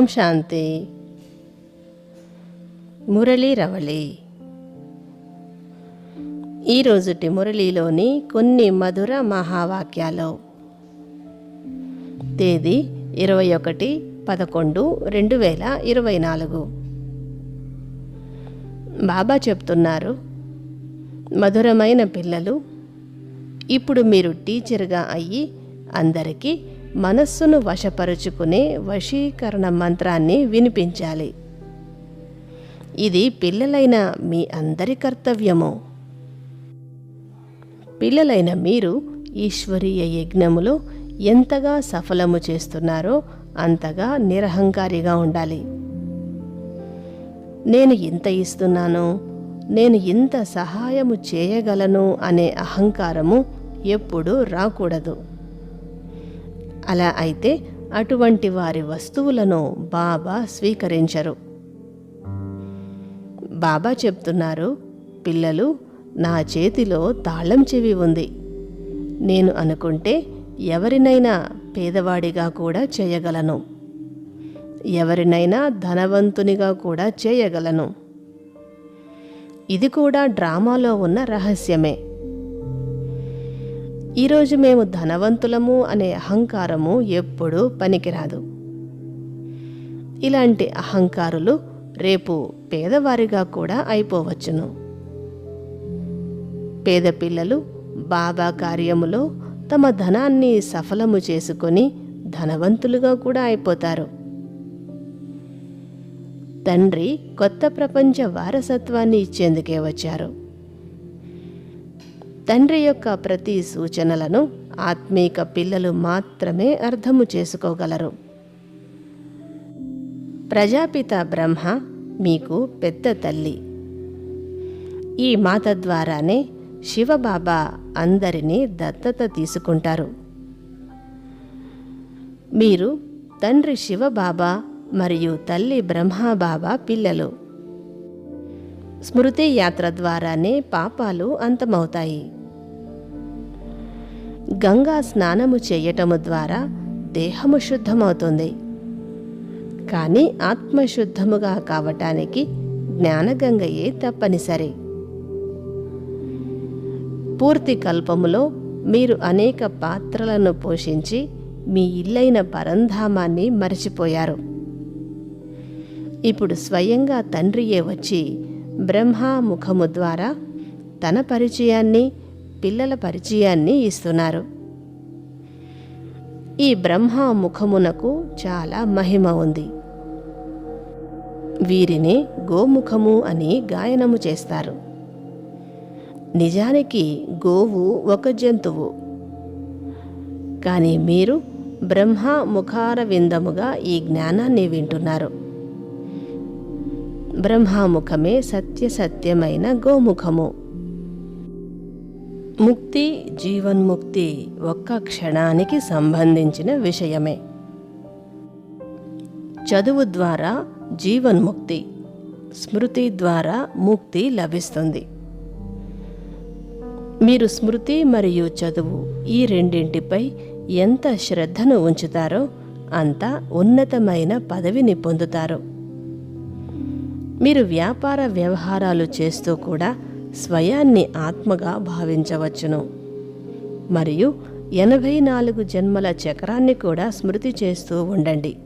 ఓం శాంతి. మురళీ రవళి. ఈరోజుటి మురళీలోని కొన్ని మధుర మహావాక్యాలు. తేదీ ఇరవై ఒకటి పదకొండు రెండు వేల ఇరవై నాలుగు. బాబా చెప్తున్నారు మధురమైన పిల్లలు ఇప్పుడు మీరు టీచర్గా అయ్యి అందరికీ మనస్సును వశపరుచుకునే వశీకరణ మంత్రాన్ని వినిపించాలి. ఇది పిల్లలైన మీ అందరి కర్తవ్యము. పిల్లలైన మీరు ఈశ్వరీయ యజ్ఞములో ఎంతగా సఫలము చేస్తున్నారో అంతగా నిరహంకారిగా ఉండాలి. నేను ఇంత ఇస్తున్నాను నేను ఇంత సహాయము చేయగలను అనే అహంకారము ఎప్పుడూ రాకూడదు. అలా అయితే అటువంటి వారి వస్తువులను బాబా స్వీకరించరు. బాబా చెప్తున్నారు పిల్లలు నా చేతిలో తాళం చెవి ఉంది. నేను అనుకుంటే ఎవరినైనా పేదవాడిగా కూడా చేయగలను. ఎవరినైనా ధనవంతునిగా కూడా చేయగలను. ఇది కూడా డ్రామాలో ఉన్న రహస్యమే. ఈరోజు మేము ధనవంతులము అనే అహంకారము ఎప్పుడూ పనికిరాదు. ఇలాంటి అహంకారులు రేపు పేదవారిగా కూడా అయిపోవచ్చును. పేద పిల్లలు బాబా కార్యములో తమ ధనాన్ని సఫలము చేసుకొని ధనవంతులుగా కూడా అయిపోతారు. తండ్రి కొత్త ప్రపంచ వారసత్వాన్ని ఇచ్చేందుకే వచ్చారు. తండ్రి యొక్క ప్రతి సూచనలను ఆత్మీక పిల్లలు మాత్రమే అర్థము చేసుకోగలరు. ప్రజాపిత బ్రహ్మ మీకు పెద్ద తల్లి. ఈ మాత ద్వారానే శివబాబా అందరినీ దత్తత తీసుకుంటారు. మీరు తండ్రి శివబాబా మరియు తల్లి బ్రహ్మబాబా పిల్లలు. స్మృతి యాత్ర ద్వారానే పాపాలు అంతమవుతాయి. గంగా స్నానము చేయటము ద్వారా దేహము శుద్ధమవుతుంది. కానీ ఆత్మశుద్ధముగా కావటానికి జ్ఞానగంగయే తప్పనిసరి. పూర్తి కల్పములో మీరు అనేక పాత్రలను పోషించి మీ ఇల్లైన పరంధామాన్ని మరచిపోయారు. ఇప్పుడు స్వయంగా తండ్రియే వచ్చి బ్రహ్మ ముఖము ద్వారా తన పరిచయాన్ని పిల్లల పరిచయాన్ని ఇస్తున్నారు. ఈ బ్రహ్మ ముఖమునకు చాలా మహిమ ఉంది. వీరిని గోముఖము అని గాయనము చేస్తారు. నిజానికి గోవు ఒక జంతువు. కానీ మీరు బ్రహ్మ ముఖార విందముగా ఈ జ్ఞానాన్ని వింటున్నారు. బ్రహ్మాముఖమే సత్యసత్యమైన గోముఖము. ముక్తి జీవన్ముక్తి ఒక్క క్షణానికి సంబంధించిన విషయమే. చదువు ద్వారా జీవన్ముక్తి స్మృతి ద్వారా ముక్తి లభిస్తుంది. మీరు స్మృతి మరియు చదువు ఈ రెండింటిపై ఎంత శ్రద్ధను ఉంచుతారో అంత ఉన్నతమైన పదవిని పొందుతారు. మీరు వ్యాపార వ్యవహారాలు చేస్తూ కూడా స్వయాన్ని ఆత్మగా భావించవచ్చును. మరియు ఎనభై నాలుగు జన్మల చక్రాన్ని కూడా స్మృతి చేస్తూ ఉండండి.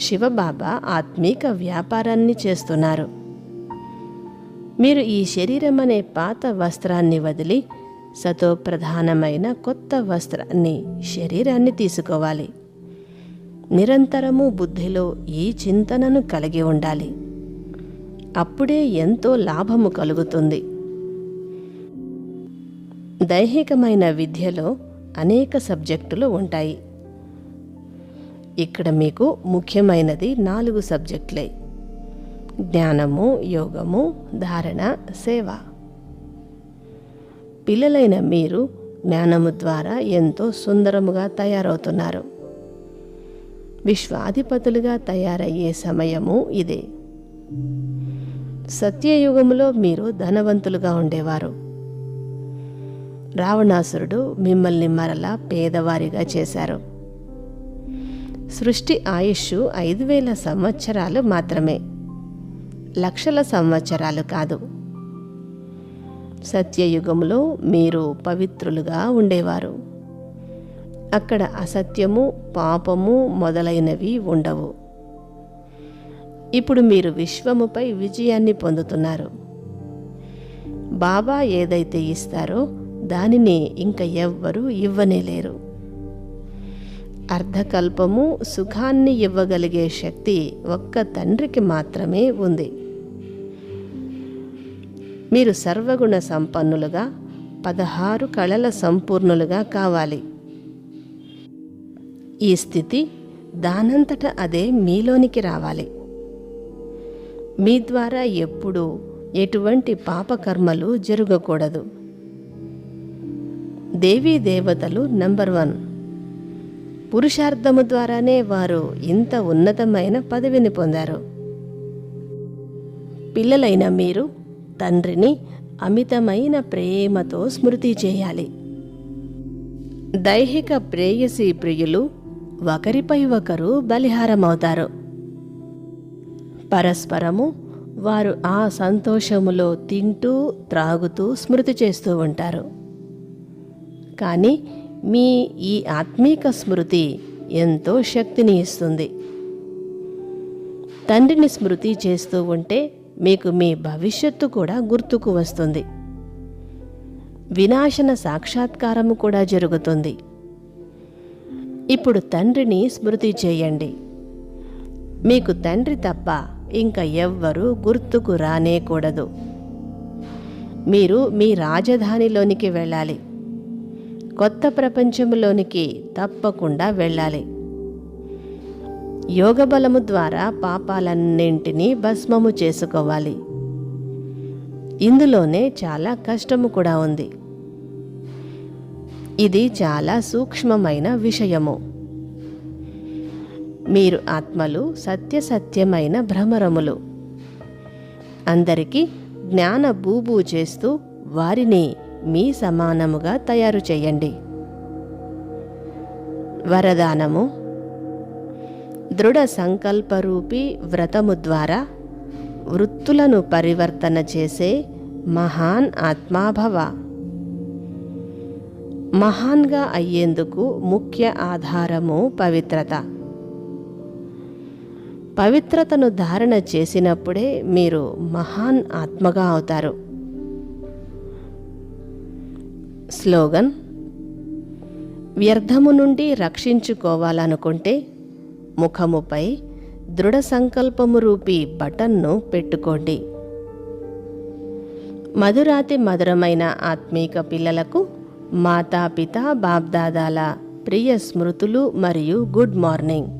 శివబాబా ఆత్మీక వ్యాపారాన్ని చేస్తున్నారు. మీరు ఈ శరీరం అనే పాత వస్త్రాన్ని వదిలి సతో ప్రధానమైన కొత్త వస్త్రాన్ని శరీరాన్ని తీసుకోవాలి. నిరంతరము బుద్ధిలో ఈ చింతనను కలిగి ఉండాలి. అప్పుడే ఎంతో లాభము కలుగుతుంది. దైహికమైన విద్యలో అనేక సబ్జెక్టులు ఉంటాయి. ఇక్కడ మీకు ముఖ్యమైనది నాలుగు సబ్జెక్టులే. జ్ఞానము యోగము ధారణ సేవ. పిల్లలైన మీరు జ్ఞానము ద్వారా ఎంతో సుందరముగా తయారవుతున్నారు. విశ్వాధిపతులుగా తయారయ్యే సమయము ఇదే. సత్యయుగములో మీరు ధనవంతులుగా ఉండేవారు. రావణాసురుడు మిమ్మల్ని మరలా పేదవారిగా చేశారు. సృష్టి ఆయుష్ ఐదు వేల సంవత్సరాలు మాత్రమే. లక్షల సంవత్సరాలు కాదు. సత్యయుగంలో మీరు పవిత్రులుగా ఉండేవారు. అక్కడ అసత్యము పాపము మొదలైనవి ఉండవు. ఇప్పుడు మీరు విశ్వముపై విజయాన్ని పొందుతున్నారు. బాబా ఏదైతే ఇస్తారో దానిని ఇంకా ఎవ్వరూ ఇవ్వనేలేరు అర్ధకల్పము సుఖాన్ని ఇవ్వగలిగే శక్తి ఒక్క తండ్రికి మాత్రమే ఉంది. మీరు సర్వగుణ సంపన్నులుగా పదహారు కళల సంపూర్ణులుగా కావాలి. ఈ స్థితి దానంతట అదే మీలోనికి రావాలి. మీ ద్వారా ఎప్పుడూ ఎటువంటి పాపకర్మలు జరగకూడదు. దేవీ దేవతలు నంబర్ వన్. పురుషార్థము ద్వారానే వారు ఇంత ఉన్నతమైన పదవిని పొందారు. పిల్లలైన మీరు తండ్రిని అమితమైన ప్రేమతో స్మృతి చేయాలి. దైహిక ప్రేయసి ప్రియులు ఒకరిపై ఒకరు బలిహారమవుతారు. పరస్పరము వారు ఆ సంతోషములో తింటూ త్రాగుతూ స్మృతి చేస్తూ ఉంటారు. కానీ మీ ఈ ఆత్మీక స్మృతి ఎంతో శక్తిని ఇస్తుంది. తండ్రిని స్మృతి చేస్తూ ఉంటే మీకు మీ భవిష్యత్తు కూడా గుర్తుకు వస్తుంది. వినాశన సాక్షాత్కారము కూడా జరుగుతుంది. ఇప్పుడు తండ్రిని స్మృతి చేయండి. మీకు తండ్రి తప్ప ఇంకా ఎవ్వరూ గుర్తుకు రానేకూడదు. మీరు మీ రాజధానిలోనికి వెళ్ళాలి. కొత్త ప్రపంచంలోనికి తప్పకుండా వెళ్ళాలి. యోగ బలము ద్వారా పాపాలన్నింటినీ భస్మము చేసుకోవాలి. ఇందులోనే చాలా కష్టము కూడా ఉంది. ఇది చాలా సూక్ష్మమైన విషయము. మీరు ఆత్మలు సత్యసత్యమైన భ్రమరములు. అందరికీ జ్ఞాన బూబూ చేస్తూ వారిని మీ సమానముగా తయారు చేయండి. వరదానము. దృఢ సంకల్పరూపి వ్రతము ద్వారా వృత్తులను పరివర్తన చేసే మహాన్ ఆత్మాభవ. మహాన్గా అయ్యేందుకు ముఖ్య ఆధారము పవిత్రత. పవిత్రతను ధారణ చేసినప్పుడే మీరు మహాన్ ఆత్మగా అవుతారు. స్లోగన్ వ్యర్థము నుండి రక్షించుకోవాలనుకుంటే ముఖముపై దృఢ సంకల్పము రూపీ బటన్ను పెట్టుకోండి. మధురాతి మధురమైన ఆత్మీక పిల్లలకు మాతాపిత బాబ్దాదాల ప్రియ స్మృతులు మరియు గుడ్ మార్నింగ్.